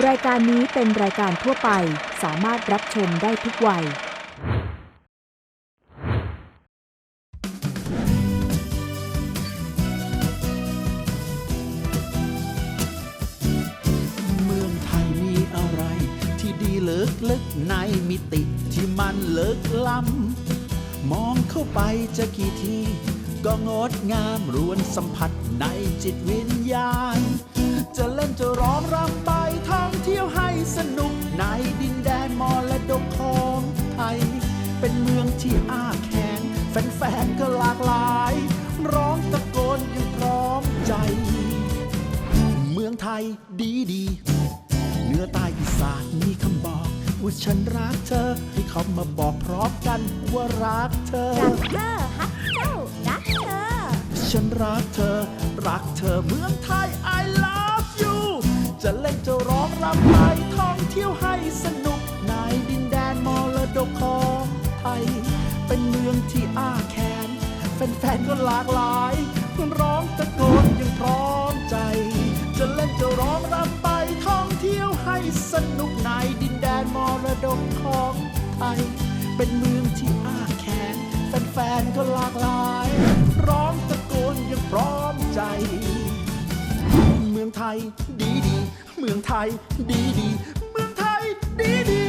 รายการนี้เป็นรายการทั่วไปสามารถรับชมได้ทุกวัย เมืองไทยมีอะไรที่ดีเลิกลึกในมิติที่มันเลิกล้ำมองเข้าไปจะกี่ที ก็งดงามรวนสัมผัสในจิตวิญญาณ จะเล่นจะร้องรำไปท่องเที่ยวให้สนุกในดินแดนมรดกของไทย เป็นเมืองที่อ้าแขนแฟนๆก็หลากหลาย ร้องตะโกนอยังพร้อมใจ เมืองไทยดีดีเหนือใต้อีสานมีคำบอกว่าฉันรักเธอ ให้เขามาบอกพร้อมกันว่ารักเธอ รักเธอฮักเจ้ารักเธอ ฉันรักเธอ รักเธอเมืองไทย I love you จะเล่นจะร้องรำไปท่องเที่ยวให้สนุก ในดินแดนมรดกของไทย เป็นเมืองที่อ้าแขนแฟนๆก็หลากหลายร้องตะโกนยังพร้อมใจ จะเล่นจะร้องรำไปท่องเที่ยวให้สนุกในดินแดนมรดกของไทย เป็นเมืองที่อ้าแขนแฟนๆก็หลากหลาย พร้อมใจ เมืองไทยดีดีเมืองไทยดีดีเมืองไทยดีดี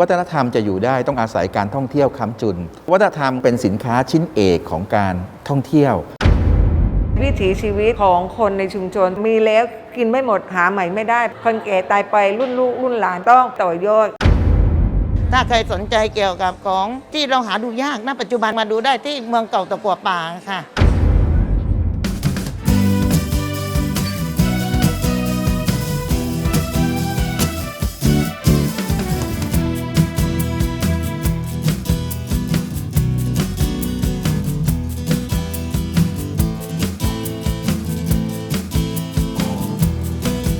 วัฒนธรรมจะอยู่ได้ต้องอาศัยการท่องเที่ยวค้ำจุน วัฒนธรรมเป็นสินค้าชิ้นเอกของการท่องเที่ยว วิถีชีวิตของคนในชุมชนมีแล้วกินไม่หมดหาใหม่ไม่ได้ คนแก่ตายไปรุ่นลูกรุ่นหลานต้องต่อยอดถ้าใครสนใจเกี่ยวกับของที่เราหาดูยากณปัจจุบันมาดูได้ที่เมืองเก่าตะกัวป่าค่ะ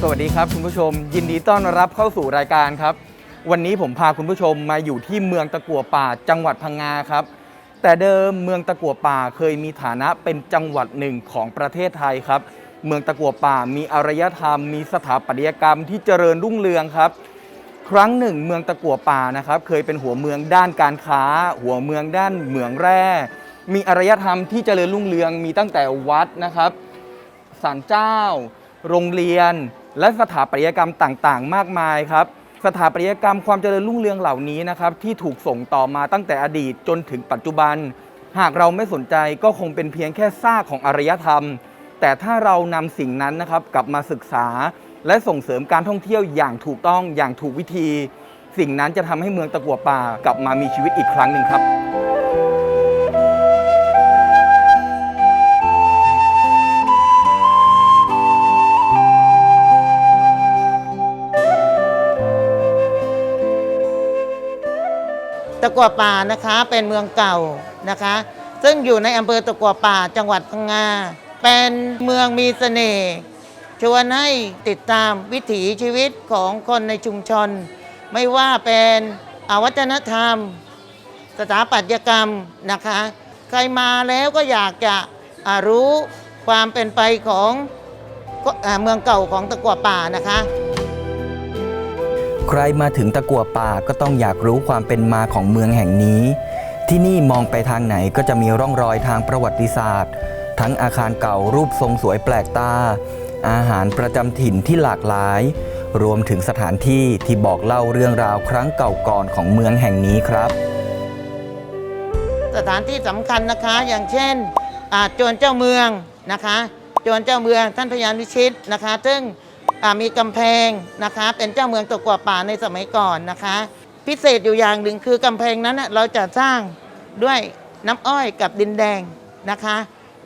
สวัสดีครับคุณผู้ชม ยินดีต้อนรับเข้าสู่รายการครับ วันนี้ผมพาคุณผู้ชมมาอยู่ที่เมืองตะกัวป่าจังหวัดพังงาครับ แต่เดิมเมืองตะกัวป่าเคยมีฐานะเป็นจังหวัดหนึ่งของประเทศไทยครับ เมืองตะกัวป่ามีอารยธรรม มีสถาปัตยกรรมที่เจริญรุ่งเรืองครับ ครั้งหนึ่ง เมืองตะกัวป่านะครับ เคยเป็นหัวเมืองด้านการค้า หัวเมืองด้านเหมืองแร่ มีอารยธรรมที่เจริญรุ่งเรืองมีตั้งแต่วัดนะครับศาลเจ้า โรงเรียน และสถาปัตยกรรมต่างๆ มากมายครับ สถาปัตยกรรมความเจริญรุ่งเรืองเหล่านี้นะครับที่ถูกส่งต่อมาตั้งแต่อดีตจนถึงปัจจุบัน หากเราไม่สนใจก็คงเป็นเพียงแค่ซากของอารยธรรม แต่ถ้าเรานำสิ่งนั้นนะครับกลับมาศึกษา และส่งเสริมการท่องเที่ยวอย่างถูกต้องอย่างถูกวิธี สิ่งนั้นจะทำให้เมืองตะกัวป่ากลับมามีชีวิตอีกครั้งหนึ่งครับ ตะกัวป่านะคะเป็นเมืองเก่านะคะ ซึ่งอยู่ในอำเภอตะกัวป่าจังหวัดพังงา เป็นเมืองมีเสน่ห์ชวนให้ติดตามวิถีชีวิตของคนในชุมชน ไม่ว่าเป็นอาวัฒนธรรม สถาปัตยกรรมนะคะ ใครมาแล้วก็อยากจะรู้ความเป็นไปของเมืองเก่าของตะกัวป่านะคะ ใครมาถึงตะกัวป่าก็ต้องอยากรู้ความเป็นมาของเมืองแห่งนี้ ที่นี่มองไปทางไหนก็จะมีร่องรอยทางประวัติศาสตร์ ทั้งอาคารเก่ารูปทรงสวยแปลกตา อาหารประจำถิ่นที่หลากหลาย รวมถึงสถานที่ที่บอกเล่าเรื่องราวครั้งเก่าก่อนของเมืองแห่งนี้ครับ สถานที่สำคัญนะคะอย่างเช่นอาโจรเจ้าเมืองนะคะโจรเจ้าเมืองท่านพญานุชิตนะคะ ซึ่ง มีกำแพงนะคะ เป็นเจ้าเมืองตะกัวป่าในสมัยก่อนนะคะ พิเศษอยู่อย่างหนึ่งคือกำแพงนั้นเราจะสร้างด้วยน้ำอ้อยกับดินแดงนะคะ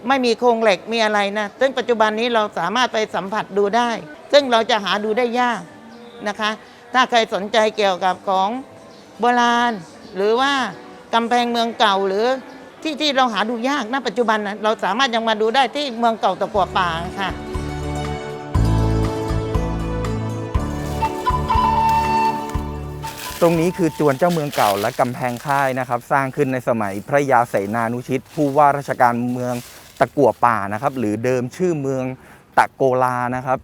ไม่มีโครงเหล็กมีอะไรนะซึ่งปัจจุบันนี้เราสามารถไปสัมผัสดูได้ ซึ่งเราจะหาดูได้ยากนะคะ ถ้าใครสนใจเกี่ยวกับของโบราณ หรือว่ากำแพงเมืองเก่าหรือที่ที่เราหาดูยากณปัจจุบันนะเราสามารถยังมาดูได้ที่เมืองเก่าตะกัวป่าค่ะ ตรงนี้คือจวนเจ้าเมืองเก่าและกำแพงค่ายนะครับ สร้างขึ้นในสมัยพระยาเสนานุชิต ผู้ว่าราชการเมืองตะกั่วป่านะครับ หรือเดิมชื่อเมืองตะโกลานะครับ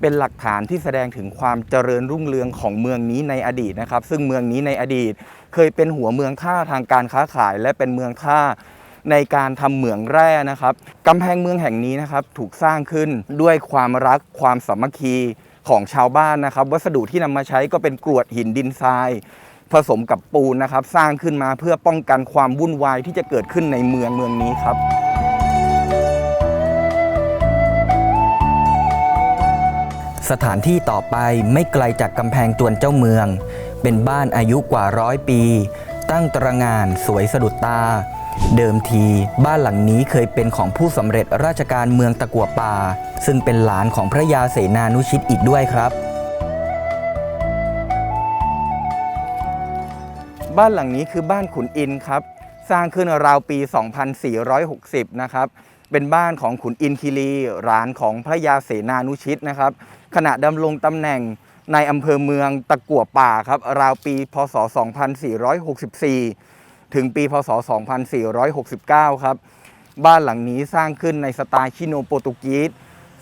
เป็นหลักฐานที่แสดงถึงความเจริญรุ่งเรืองของเมืองนี้ในอดีตนะครับ ซึ่งเมืองนี้ในอดีตเคยเป็นหัวเมืองท่าทางการค้าขาย และเป็นเมืองท่าในการทำเหมืองแร่นะครับกำแพงเมืองแห่งนี้นะครับถูกสร้างขึ้นด้วยความรักความสามัคคี ของชาวบ้านนะครับ วัสดุที่นำมาใช้ก็เป็นกรวดหินดินทราย ผสมกับปูนนะครับ สร้างขึ้นมาเพื่อป้องกันความวุ่นวายที่จะเกิดขึ้นในเมืองเมืองนี้ครับสถานที่ต่อไปไม่ไกลจากกำแพงจวนเจ้าเมือง เป็นบ้านอายุกว่าร้อยปี ตั้งตระงานสวยสะดุดตา เดิมทีบ้านหลังนี้เคยเป็นของผู้สำเร็จราชการเมืองตะกัวป่า ซึ่งเป็นหลานของพระยาเสนานุชิตอีกด้วยครับ บ้านหลังนี้คือบ้านขุนอินครับ สร้างขึ้นราวปี 2460 นะครับ เป็นบ้านของขุนอินคีรีหลานของพระยาเสนานุชิตนะครับ ขณะดำรงตำแหน่งในอำเภอเมืองตะกัวป่าครับ ราวปี พศ 2464 ถึงปีพศ 2469 ครับ บ้านหลังนี้สร้างขึ้นในสไตล์ชิโนโปรตุกีส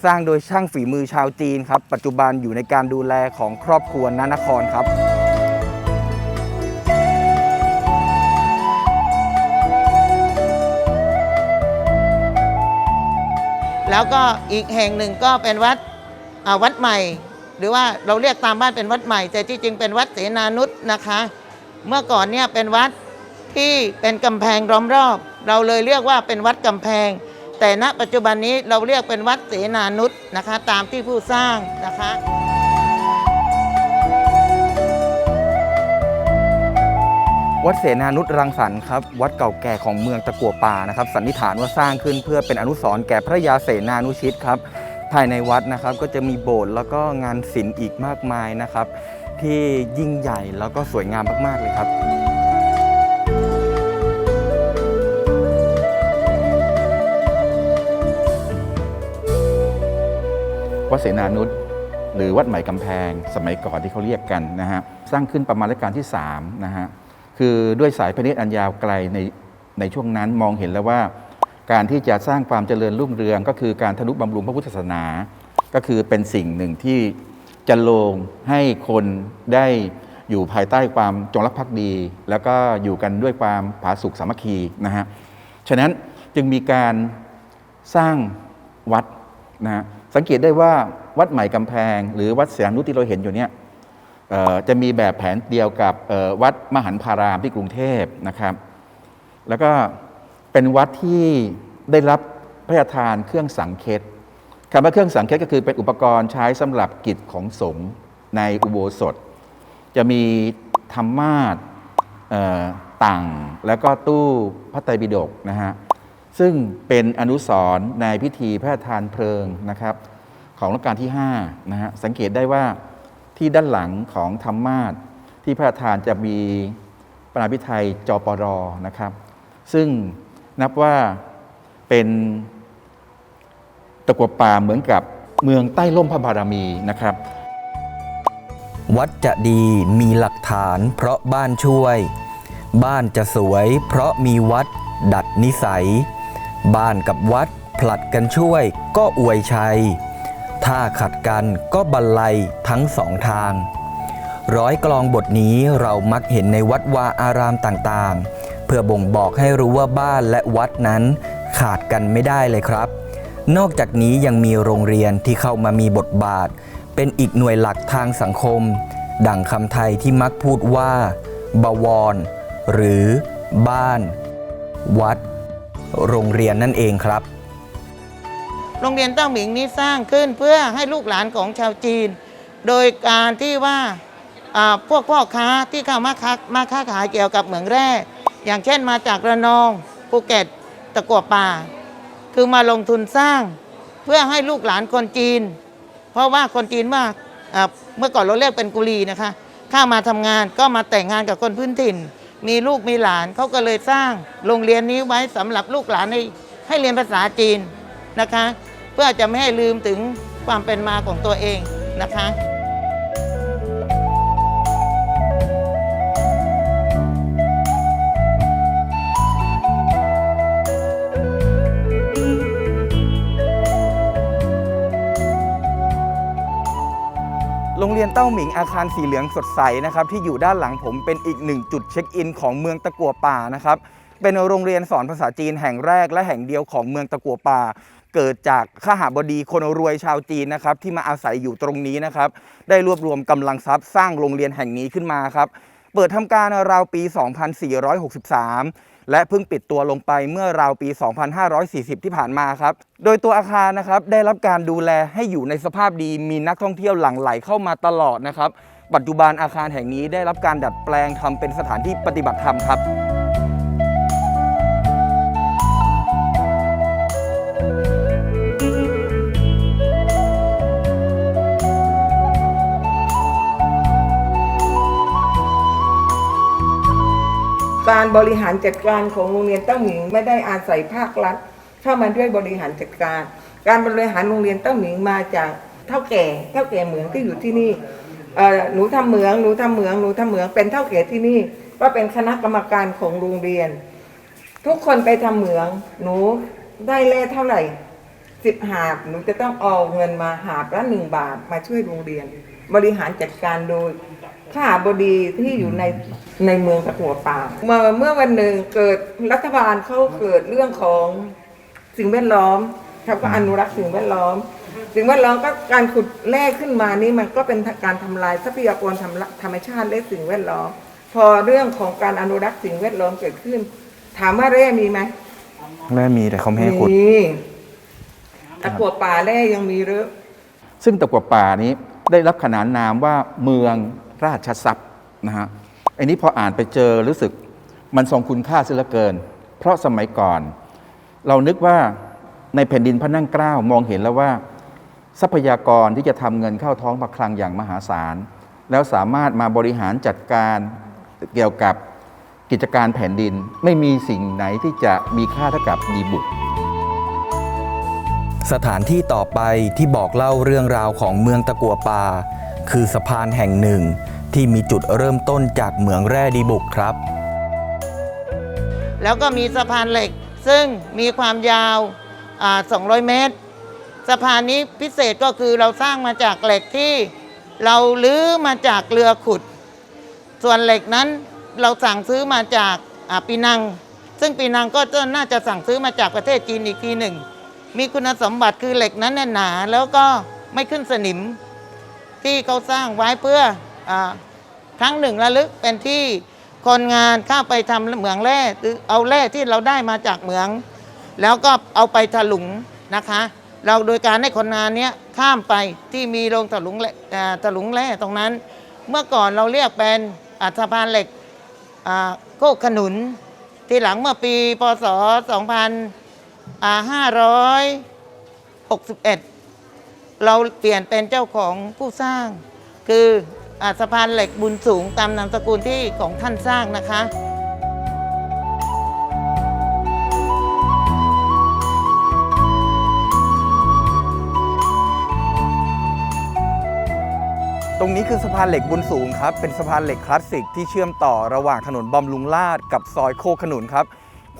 สร้างโดยช่างฝีมือชาวจีนครับ ปัจจุบันอยู่ในการดูแลของครอบครัวนานครครับแล้วก็อีกแห่งหนึ่งก็เป็นวัดอ่าวัดใหม่ หรือว่าเราเรียกตามบ้านเป็นวัดใหม่ แต่ที่จริงเป็นวัดเสนานุษนะคะ เมื่อก่อนเนี่ยเป็นวัด ที่เป็นกำแพงล้อมรอบ เราเลยเรียกว่าเป็นวัดกำแพง แต่ณปัจจุบันนี้เราเรียกเป็นวัดเสนานุษนะคะ ตามที่ผู้สร้างนะคะวัดเสนานุษรังสรรค์ครับวัดเก่าแก่ของเมืองตะกัวป่านะครับสันนิษฐานว่าสร้างขึ้นเพื่อเป็นอนุสรณ์แก่พระยาเสนานุชิตครับภายในวัดนะครับก็จะมีโบสถ์แล้วก็งานศิลป์อีกมากมายนะครับ ที่ยิ่งใหญ่แล้วก็สวยงามมากๆเลยครับ วัดเสนานุษหรือวัดใหม่กำแพง สมัยก่อนที่เขาเรียกกันนะฮะสร้างขึ้นประมาณรัชกาลที่3นะฮะคือด้วยสายพระเนตรอันยาวไกลในในช่วงนั้นมองเห็นแล้วว่า การที่จะสร้างความเจริญรุ่งเรือง ก็คือการทนุบำรุงพระพุทธศาสนา ก็คือเป็นสิ่งหนึ่งที่จะลงให้คนได้อยู่ภายใต้ความจงรักภักดี แล้วก็อยู่กันด้วยความผาสุกสามัคคีนะฮะฉะนั้นจึงมีการสร้างวัดนะฮะ สังเกตได้ว่าวัดใหม่กำแพง หรือวัดเสียงนุที่เราเห็นอยู่เนี่ยจะมีแบบแผนเดียวกับวัดมหันพารามที่กรุงเทพนะครับ แล้วก็เป็นวัดที่ได้รับพระราชทานเครื่องสังเคตคำว่าเครื่องสังเคตก็คือเป็นอุปกรณ์ใช้สำหรับกิจของสงฆ์ในอุโบสถ จะมีธรรมาสต่างแล้วก็ตู้พระไตรปิฎกนะฮะ ซึ่งเป็นอนุสรณ์ในพิธีพระราชทานเพลิงนะครับ ของรัชกาลที่5นะฮะสังเกตได้ว่าที่ด้านหลังของธรรมาสที่พระราชทานจะมีปราพิไทยจปรนะครับ ซึ่งนับว่าเป็นตะกัวป่าเหมือนกับเมืองใต้ร่มพระบารมีนะครับ วัดจะดีมีหลักฐานเพราะบ้านช่วย บ้านจะสวยเพราะมีวัดดัดนิสัย บ้านกับวัดผลัดกันช่วยก็อวยชัย ถ้าขัดกันก็บรรลัยทั้งสองทาง ร้อยกลองบทนี้เรามักเห็นในวัดวาอารามต่างๆ เพื่อบ่งบอกให้รู้ว่าบ้านและวัดนั้นขาดกันไม่ได้เลยครับ นอกจากนี้ยังมีโรงเรียนที่เข้ามามีบทบาท เป็นอีกหน่วยหลักทางสังคม ดังคำไทยที่มักพูดว่าบวร หรือ บ้าน วัด โรงเรียนนั่นเองครับ โรงเรียนเต้าหมิงนี้สร้างขึ้นเพื่อให้ลูกหลานของชาวจีน โดยการที่ว่าพวกพ่อค้าที่เข้ามาค้ามาค้าขายเกี่ยวกับเหมืองแร่ อย่างเช่นมาจากระนองภูเก็ตตะกัวป่า คือมาลงทุนสร้างเพื่อให้ลูกหลานคนจีน เพราะว่าคนจีนว่าเมื่อก่อนเราเรียกเป็นกุลีนะคะ ข้ามาทำงานก็มาแต่งงานกับคนพื้นถิ่น มีลูกมีหลานเขาก็เลยสร้างโรงเรียนนี้ไว้สำหรับลูกหลานให้ให้เรียนภาษาจีนนะคะ เพื่อจะไม่ให้ลืมถึงความเป็นมาของตัวเองนะคะ โรงเรียนเต้าหมิงอาคารสีเหลืองสดใสนะครับที่อยู่ด้านหลังผมเป็นอีกหนึ่งจุดเช็คอินของเมืองตะกัวป่านะครับเป็นโรงเรียนสอนภาษาจีนแห่งแรกและแห่งเดียวของเมืองตะกัวป่า เกิดจากข้าหาบดีคนรวยชาวจีนนะครับที่มาอาศัยอยู่ตรงนี้นะครับได้รวบรวมกำลังทรัพย์สร้างโรงเรียนแห่งนี้ขึ้นมาครับเปิดทำการราวปี 2463 และเพิ่งปิดตัวลงไปเมื่อราวปี 2540 ที่ผ่านมาครับ โดยตัวอาคารนะครับได้รับการดูแลให้อยู่ในสภาพดีมีนักท่องเที่ยวหลั่งไหลเข้ามาตลอดนะครับ ปัจจุบันอาคารแห่งนี้ได้รับการดัดแปลงทำเป็นสถานที่ปฏิบัติธรรมครับ การบริหารจัดการของโรงเรียนเต้าหมิงไม่ได้อาศัยภาครัฐเข้ามาด้วยบริหารจัดการ การบริหารโรงเรียนเต้าหมิงมาจากเท่าแก่เท่าแก่เหมืองที่อยู่ที่นี่หนูทำเหมืองหนูทำเหมืองหนูทำเหมืองเป็นเท่าแก่ที่นี่ก็เป็นคณะกรรมการของโรงเรียน ทุกคนไปทำเหมือง หนูได้แร่เท่าไหร่สิบหาบหนูจะต้องเอาเงินมาหาบละหนึ่งบาทมาช่วยโรงเรียน บริหารจัดการโดย ข้าบดีที่อยู่ในในเมืองตะกัวป่าเมื่อเมื่อวันหนึ่งเกิดรัฐบาลเขาเกิดเรื่องของสิ่งแวดล้อมเขาก็อนุรักษ์สิ่งแวดล้อม สิ่งแวดล้อมก็การขุดแร่ขึ้นมานี่มันก็เป็นการทำลายทรัพยากรธรรมธรรมชาติและสิ่งแวดล้อม พอเรื่องของการอนุรักษ์สิ่งแวดล้อมเกิดขึ้น ถามว่าแร่มีไหมแม่มีแต่เขาไม่ให้ขุดมีตะกัวป่าแร่ยังมีเยอะซึ่งตะกัวป่านี้ได้รับขนานนามว่าเมือง ราชทรัพย์นะฮะอันนี้พออ่านไปเจอรู้สึกมันทรงคุณค่าเสียเหลือเกิน เพราะสมัยก่อน เรานึกว่าในแผ่นดินพระนั่งเกล้ามองเห็นแล้วว่า ทรัพยากรที่จะทำเงินเข้าท้องพระคลังอย่างมหาศาล แล้วสามารถมาบริหารจัดการเกี่ยวกับกิจการแผ่นดินไม่มีสิ่งไหนที่จะมีค่าเท่ากับดีบุกสถานที่ต่อไปที่บอกเล่าเรื่องราวของเมืองตะกัวป่าคือสะพานแห่งหนึ่ง ที่มีจุดเริ่มต้นจากเหมืองแร่ดีบุกครับ แล้วก็มีสะพานเหล็กซึ่งมีความยาวอ่า200 เมตร สะพานนี้พิเศษก็คือเราสร้างมาจากเหล็กที่เราลื้อมาจากเรือขุด ส่วนเหล็กนั้นเราสั่งซื้อมาจากปีนัง ซึ่งปีนังก็น่าจะสั่งซื้อมาจากประเทศจีนอีกทีหนึ่ง มีคุณสมบัติคือเหล็กนั้นแน่นหนา แล้วก็ไม่ขึ้นสนิมที่เขาสร้างไว้เพื่อ ครั้งหนึ่งระลึกเป็นที่คนงานเข้าไปทำเหมืองแร่หรือเอาแร่ที่เราได้มาจากเหมือง แล้วก็เอาไปถลุงนะคะ เราโดยการให้คนงานเนี้ยข้ามไปที่มีโรงถลุงแร่ถลุงแร่ตรงนั้น เมื่อก่อนเราเรียกเป็นอัสะพานเหล็กโคกขนุน ที่หลังเมื่อปีพศ 2561 เราเปลี่ยนเป็นเจ้าของผู้สร้างคือ สะพานเหล็กบุญสูงตามนามสกุลที่ของท่านสร้างนะคะตรงนี้คือสะพานเหล็กบุญสูงครับ เป็นสะพานเหล็กคลาสสิกที่เชื่อมต่อระหว่างถนนบำรุงลาดกับซอยโคขนุนครับ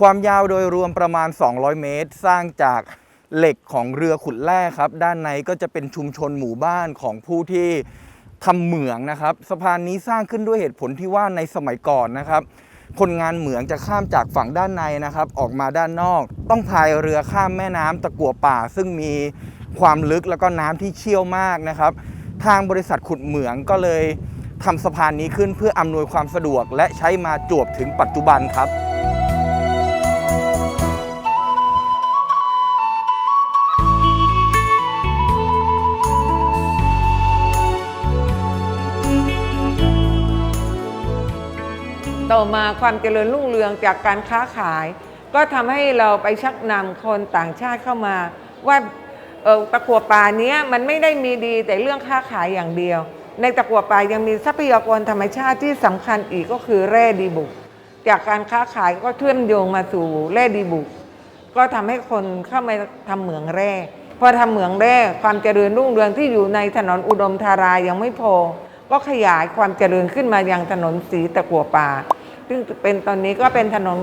ความยาวโดยรวมประมาณ 200 เมตร สร้างจากเหล็กของเรือขุดแร่ครับ ด้านในก็จะเป็นชุมชนหมู่บ้านของผู้ที่ ทำเหมืองนะครับสะพานนี้สร้างขึ้นด้วยเหตุผลที่ว่าในสมัยก่อนนะครับคนงานเหมืองจะข้ามจากฝั่งด้านในนะครับ ออกมาด้านนอก ต้องพายเรือข้ามแม่น้ำตะกั่วป่า ซึ่งมีความลึกแล้วก็น้ำที่เชี่ยวมากนะครับ ทางบริษัทขุดเหมืองก็เลยทำสะพานนี้ขึ้นเพื่ออำนวยความสะดวก และใช้มาจวบถึงปัจจุบันครับ ต่อมาความเจริญรุ่งเรืองจากการค้าขาย ก็ทำให้เราไปชักนำคนต่างชาติเข้ามา ว่าตะกัวป่าเนี้ยมันไม่ได้มีดีแต่เรื่องค้าขายอย่างเดียว ในตะกัวป่ายังมีทรัพยากรธรรมชาติที่สำคัญอีกก็คือแร่ดีบุก จากการค้าขายก็เชื่อมโยงมาสู่แร่ดีบุก ก็ทำให้คนเข้ามาทำเหมืองแร่พอทำเหมืองแร่ความเจริญรุ่งเรืองที่อยู่ในถนนอุดมธารายังไม่พอ ก็ขยายความเจริญขึ้นมายังถนนสีตะกัวป่า ซึ่งเป็นตอนนี้ก็เป็นถนน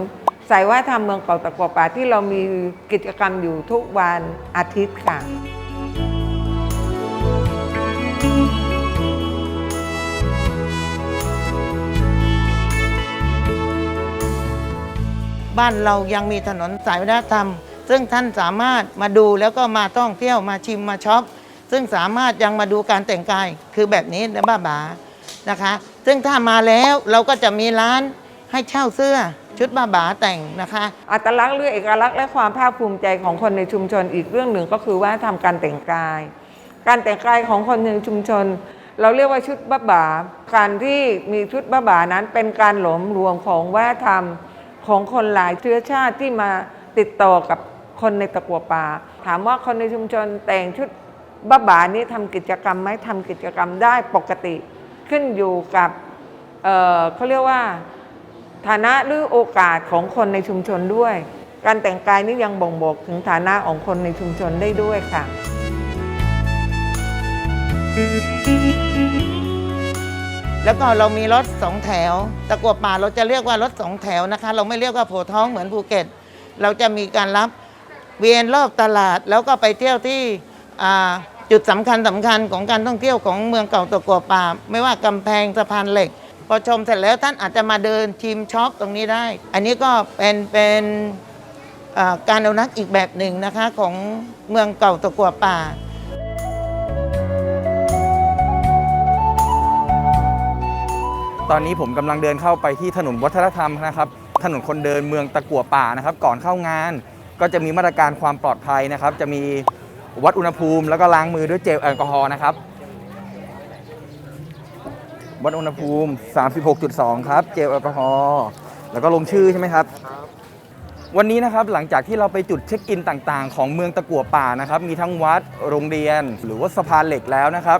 สายว่าทำเมืองเก่าตะกัวป่าที่เรามีกิจกรรมอยู่ทุกวันอาทิตย์ค่ะ บ้านเรายังมีถนนสายวัฒนธรรม ซึ่งท่านสามารถมาดูแล้วก็มาท่องเที่ยวมาชิมมาช็อปซึ่งสามารถยังมาดูการแต่งกายคือแบบนี้นะบ้าบานะคะ ซึ่งถ้ามาแล้วเราก็จะมีร้าน ให้เช่าเสื้อชุดบ้าบาแต่งนะคะอัตลักษณ์หรือเอกลักษณ์และความภาคภูมิใจของคนในชุมชนอีกเรื่องหนึ่งก็คือว่าทำการแต่งกาย การแต่งกายของคนในชุมชน เราเรียกว่าชุดบ้าบาการที่มีชุดบ้าบานั้นเป็นการหลอมรวมของวัฒนธรรมของคนหลายเชื้อชาติที่มาติดต่อกับคนในตะกัวป่า ถามว่าคนในชุมชนแต่งชุดบ้าบานี้ทำกิจกรรมไหมทำกิจกรรมได้ปกติ ขึ้นอยู่กับเเขาเรียกว่า ฐานะหรือโอกาสของคนในชุมชนด้วย การแต่งกายนี่ยังบ่งบอกถึงฐานะของคนในชุมชนได้ด้วยค่ะ แล้วก็เรามีรถสองแถว ตะกัวป่าเราจะเรียกว่ารถสองแถวนะคะ เราไม่เรียกว่าโผท้องเหมือนภูเก็ต เราจะมีการรับเวียนรอบตลาดแล้วก็ไปเที่ยวที่จุดสำคัญสำคัญของการท่องเที่ยวของเมืองเก่าตะกัวป่า ไม่ว่ากำแพงสะพานเหล็ก พอชมเสร็จแล้วท่านอาจจะมาเดินชิมช็อปตรงนี้ได้ อันนี้ก็เป็นเป็นการอนุรักษ์อีกแบบหนึ่งนะคะของเมืองเก่าตะกัวป่าตอนนี้ผมกำลังเดินเข้าไปที่ถนนวัฒนธรรมนะครับ ถนนคนเดินเมืองตะกั่วป่านะครับ ก่อนเข้างาน ก็จะมีมาตรการความปลอดภัยนะครับ จะมีวัดอุณหภูมิ แล้วก็ล้างมือด้วยเจลแอลกอฮอล์นะครับ วัดอุณหภูมิ 36.2 ครับ เจลแอลกอฮอล์แล้วก็ลงชื่อใช่ไหมครับ วันนี้นะครับหลังจากที่เราไปจุดเช็คอินต่างๆ ของเมืองตะกั่วป่านะครับมีทั้งวัดโรงเรียน หรือว่าสะพานเหล็กแล้วนะครับ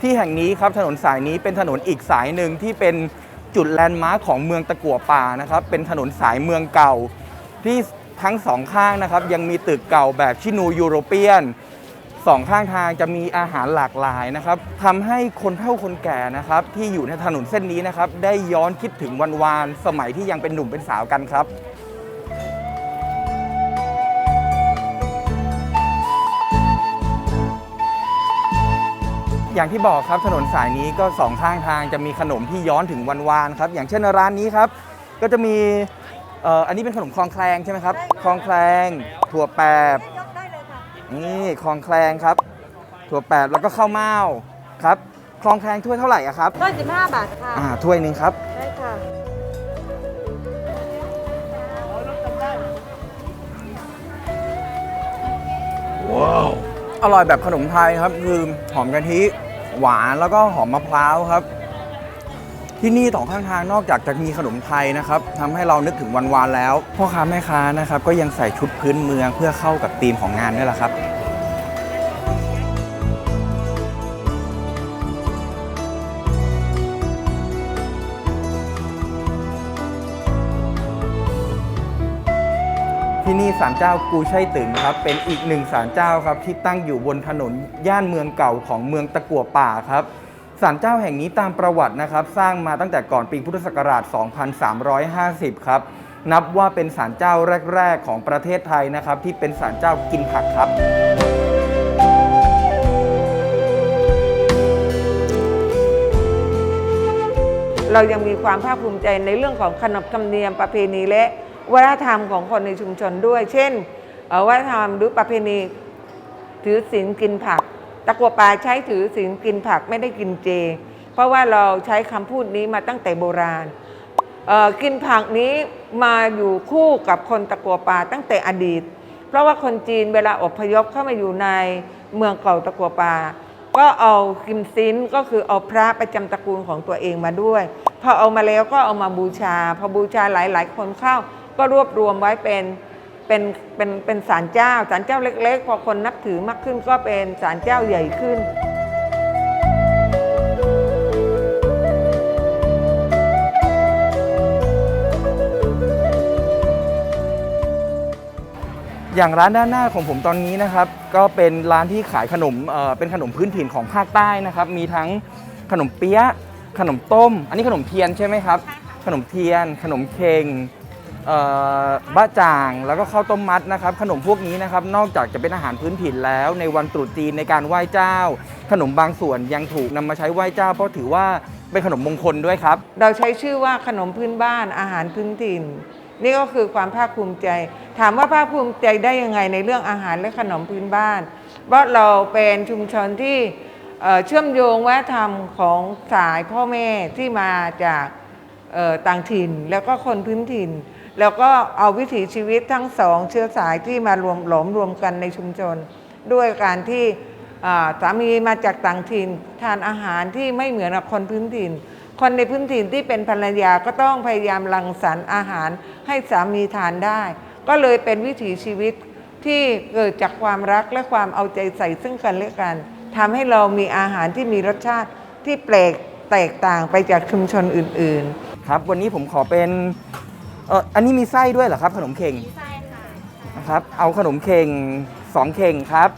ที่แห่งนี้ครับถนนสายนี้เป็นถนนอีกสายหนึ่งที่เป็นจุดแลนด์มาร์คของเมืองตะกั่วป่านะครับเป็นถนนสายเมืองเก่า ที่ทั้งสองข้างนะครับยังมีตึกเก่าแบบชินูยุโรเปียน สองข้างทางจะมีอาหารหลากหลายนะครับทำให้คนเฒ่าคนแก่นะครับที่อยู่ในถนนเส้นนี้นะครับได้ย้อนคิดถึงวันวานสมัยที่ยังเป็นหนุ่มเป็นสาวกันครับอย่างที่บอกครับถนนสายนี้ก็สองข้างทางจะมีขนมที่ย้อนถึงวันวานครับอย่างเช่นร้านนี้ครับ ก็จะมีอันนี้เป็นขนมคลองแคลงใช่ไหมครับคลองแคลงถั่วแปบ นี่คลองแคลงครับ ถั่วแปบแล้วก็ข้าวเม่าครับคลองแคลงถ้วยเท่าไหร่อะครับต้น15บาทค่ะอ่าถ้วยหนึ่งครับได้ค่ะอร่อยแบบขนมไทยครับคือหอมกะทิหวานแล้วก็หอมมะพร้าวครับ ที่นี่สองข้างทางนอกจากจะมีขนมไทยนะครับทำให้เรานึกถึงวันวานแล้ว พ่อค้าแม่ค้านะครับก็ยังใส่ชุดพื้นเมืองเพื่อเข้ากับธีมของงานด้วยล่ะครับที่นี่ศาลเจ้ากูไช่ตึงครับ เป็นอีกหนึ่งศาลเจ้าครับที่ตั้งอยู่บนถนนย่านเมืองเก่าของเมืองตะกั่วป่าครับ ศาลเจ้าแห่งนี้ตามประวัตินะครับ สร้างมาตั้งแต่ก่อนปีพุทธศักราช 2350 ครับ นับว่าเป็นศาลเจ้าแรก ๆ ของประเทศไทยนะครับ ที่เป็นศาลเจ้ากินผักครับเรายังมีความภาคภูมิใจในเรื่องของขนบธรรมเนียมประเพณีและวัฒนธรรมของคนในชุมชนด้วย เช่นวัฒนธรรมหรือประเพณีถือศีลกินผัก ตะกัวป่าใช้ถือศีลกินผักไม่ได้กินเจ เพราะว่าเราใช้คำพูดนี้มาตั้งแต่โบราณเอ่อกินผักนี้มาอยู่คู่กับคนตะกัวป่าตั้งแต่อดีต เพราะว่าคนจีนเวลาอพยพเข้ามาอยู่ในเมืองเก่าตะกัวป่าก็เอากิมซินก็คือเอาพระประจำตระกูลของตัวเองมาด้วย พอเอามาแล้วก็เอามาบูชา พอบูชาหลาย ๆ คนเข้าก็รวบรวมไว้เป็น เป็นเป็นเป็นศาลเจ้าศาลเจ้าเล็ก ๆ พอคนนับถือมากขึ้นก็เป็นศาลเจ้าใหญ่ขึ้น อย่างร้านด้านหน้าของผมตอนนี้นะครับ ก็เป็นร้านที่ขายขนมเอ่อเป็นขนมพื้นถิ่นของภาคใต้นะครับ มีทั้งขนมเปี๊ยะขนมต้ม อันนี้ขนมเทียนใช่ไหมครับ ขนมเทียน ขนมเค็งเอ่อ บะจ่างแล้วก็ข้าวต้มมัดนะครับ ขนมพวกนี้นะครับ นอกจากจะเป็นอาหารพื้นถิ่นแล้ว ในวันตรุษจีนในการไหว้เจ้า ขนมบางส่วนยังถูกนำมาใช้ไหว้เจ้า เพราะถือว่าเป็นขนมมงคลด้วยครับ เราใช้ชื่อว่าขนมพื้นบ้านอาหารพื้นถิ่น นี่ก็คือความภาคภูมิใจ ถามว่าภาคภูมิใจได้ยังไงในเรื่องอาหารและขนมพื้นบ้าน เพราะเราเป็นชุมชนที่เชื่อมโยงวัฒนธรรมของสายพ่อแม่ที่มาจากต่างถิ่นแล้วก็คนพื้นถิ่น แล้วก็เอาวิถีชีวิตทั้งสองเชื้อสายที่มารวมหลอมรวมกันในชุมชน ด้วยการที่สามีมาจากต่างถิ่นทานอาหารที่ไม่เหมือนกับคนพื้นถิ่น คนในพื้นถิ่นที่เป็นภรรยาก็ต้องพยายามรังสรรค์อาหารให้สามีทานได้ ก็เลยเป็นวิถีชีวิตที่เกิดจากความรักและความเอาใจใส่ซึ่งกันและกันทำให้เรามีอาหารที่มีรสชาติที่แปลกแตกต่างไปจากชุมชนอื่น ๆ ครับ วันนี้ผมขอเป็น เอออันนี้มีไส้ด้วยเหรอครับ ขนมเข่งใช่ค่ะนะครับ เอาขนมเข่ง2เข่งครับ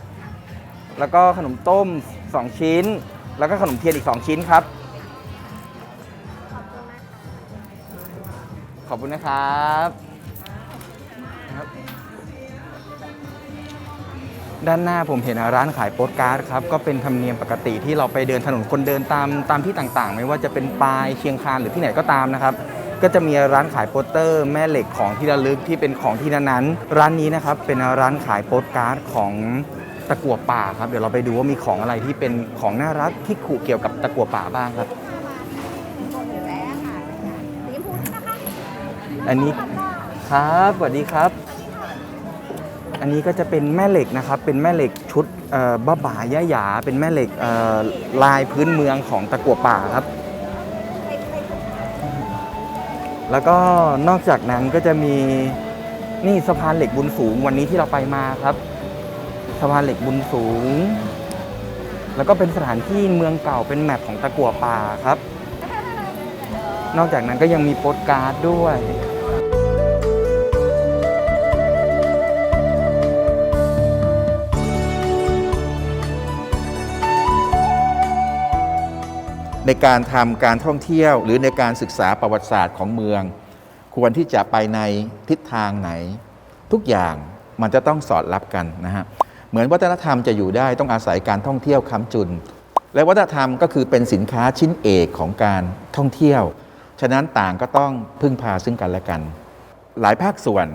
แล้วก็ขนมต้ม2ชิ้น แล้วก็ขนมเทียนอีก2ชิ้นครับ ขอบคุณนะครับครับ ด้านหน้าผมเห็นร้านขายโปสการ์ดครับ ก็เป็นธรรมเนียมปกติที่เราไปเดินถนนคนเดินตามตามที่ต่างๆ ไม่ว่าจะเป็นปายเชียงคานหรือที่ไหนก็ตามนะครับ ก็จะมีร้านขายโปสเตอร์ แม่เหล็กของที่ระลึกที่เป็นของที่นั้นๆร้านนี้นะครับเป็นร้านขายโปสการ์ดของตะกั่วป่าครับเดี๋ยวเราไปดูว่ามีของอะไรที่เป็นของน่ารักที่ขู่เกี่ยวกับตะกั่วป่าบ้างครับแล้วค่ะสีชมพูนะคะอันนี้ครับสวัสดีครับ อันนี้ก็จะเป็นแม่เหล็กนะครับ เป็นแม่เหล็กชุดเอ่อบ้าบ่าย่าหยาเป็นแม่เหล็กเอ่อลายพื้นเมืองของตะกั่วป่าครับ แล้วก็นอกจากนั้นก็จะมีนี่สะพานเหล็กบุญสูงวันนี้ที่เราไปมาครับ สะพานเหล็กบุญสูง แล้วก็เป็นสถานที่เมืองเก่าเป็นแมปของตะกั่วป่าครับ นอกจากนั้นก็ยังมีโปสการ์ดด้วย การทำการท่องเที่ยวหรือในการศึกษาประวัติศาสตร์ของเมือง ควรที่จะไปในทิศทางไหน ทุกอย่างมันจะต้องสอดรับกันนะฮะเหมือนวัฒนธรรมจะอยู่ได้ต้องอาศัยการท่องเที่ยวค้ำจุน และวัฒนธรรมก็คือเป็นสินค้าชิ้นเอกของการท่องเที่ยว ฉะนั้นต่างก็ต้องพึ่งพาซึ่งกันและกัน หลายภาคส่วน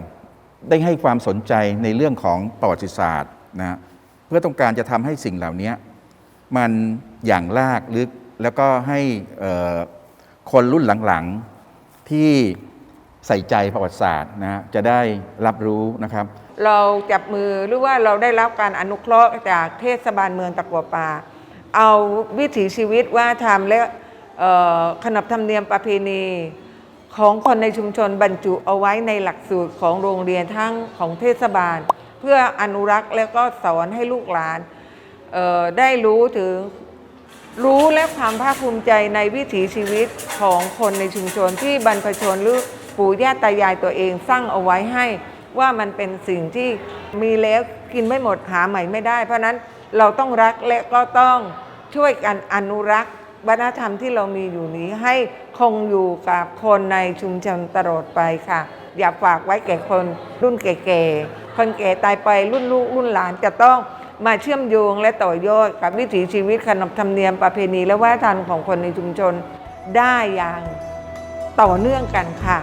ได้ให้ความสนใจในเรื่องของประวัติศาสตร์นะฮะเพื่อต้องการจะทำให้สิ่งเหล่านี้มันอย่างลากลึก แล้วก็ให้คนรุ่นหลังๆที่ใส่ใจประวัติศาสตร์นะฮะจะได้รับรู้นะครับ เราจับมือหรือว่าเราได้รับการอนุเคราะห์จากเทศบาลเมืองตะกัวป่า เอาวิถีชีวิตว่าทำและเอ่อขนบธรรมเนียมประเพณีของคนในชุมชนบรรจุเอาไว้ในหลักสูตรของโรงเรียนทั้งของเทศบาล เพื่ออนุรักษ์และก็สอนให้ลูกหลานได้รู้ถึง รู้และความภาคภูมิใจในวิถีชีวิตของคนในชุมชนที่บรรพชนหรือปู่ย่าตายายตัวเองสร้างเอาไว้ให้ ว่ามันเป็นสิ่งที่มีแล้วกินไม่หมดหาใหม่ไม่ได้ เพราะนั้นเราต้องรักและก็ต้องช่วยกันอนุรักษ์วัฒนธรรมที่เรามีอยู่นี้ให้คงอยู่กับคนในชุมชนตลอดไปค่ะ อย่าฝากไว้แก่คนรุ่นแก่ๆคนแก่ตายไปรุ่นลูกรุ่นหลานจะต้อง มาเชื่อมโยงและต่อยอดกับวิถีชีวิตขนบธรรมเนียมประเพณีและวัฒนธรรมของคนในชุมชนได้อย่างต่อเนื่องกันค่ะ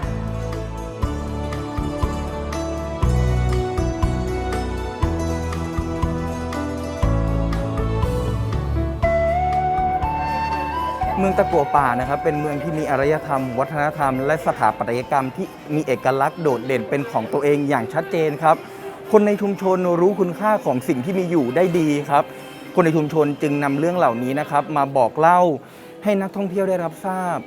เมืองตะกัวป่านะครับเป็นเมืองที่มีอารยธรรม วัฒนธรรม และสถาปัตยกรรมที่มีเอกลักษณ์โดดเด่นเป็นของตัวเองอย่างชัดเจนครับ คนในชุมชนรู้คุณค่าของสิ่งที่มีอยู่ได้ดีครับ คนในชุมชนจึงนำเรื่องเหล่านี้นะครับ มาบอกเล่าให้นักท่องเที่ยวได้รับทราบ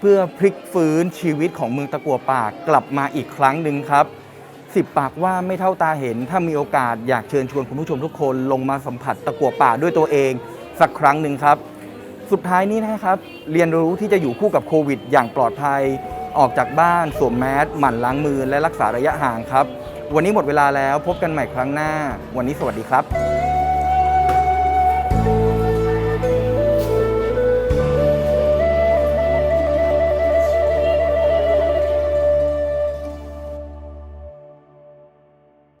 เพื่อพลิกฟื้นชีวิตของเมืองตะกัวป่ากลับมาอีกครั้งหนึ่งครับสิบปากว่าไม่เท่าตาเห็น ถ้ามีโอกาสอยากเชิญชวนคุณผู้ชมทุกคนลงมาสัมผัสตะกัวป่าด้วยตัวเอง สักครั้งหนึ่งครับ สุดท้ายนี้นะครับ เรียนรู้ที่จะอยู่คู่กับโควิด อย่างปลอดภัย ออกจากบ้านสวมแมสหมั่นล้างมือและรักษาระยะห่างครับ วันนี้หมดเวลาแล้วพบกันใหม่ครั้งหน้า วันนี้สวัสดีครับ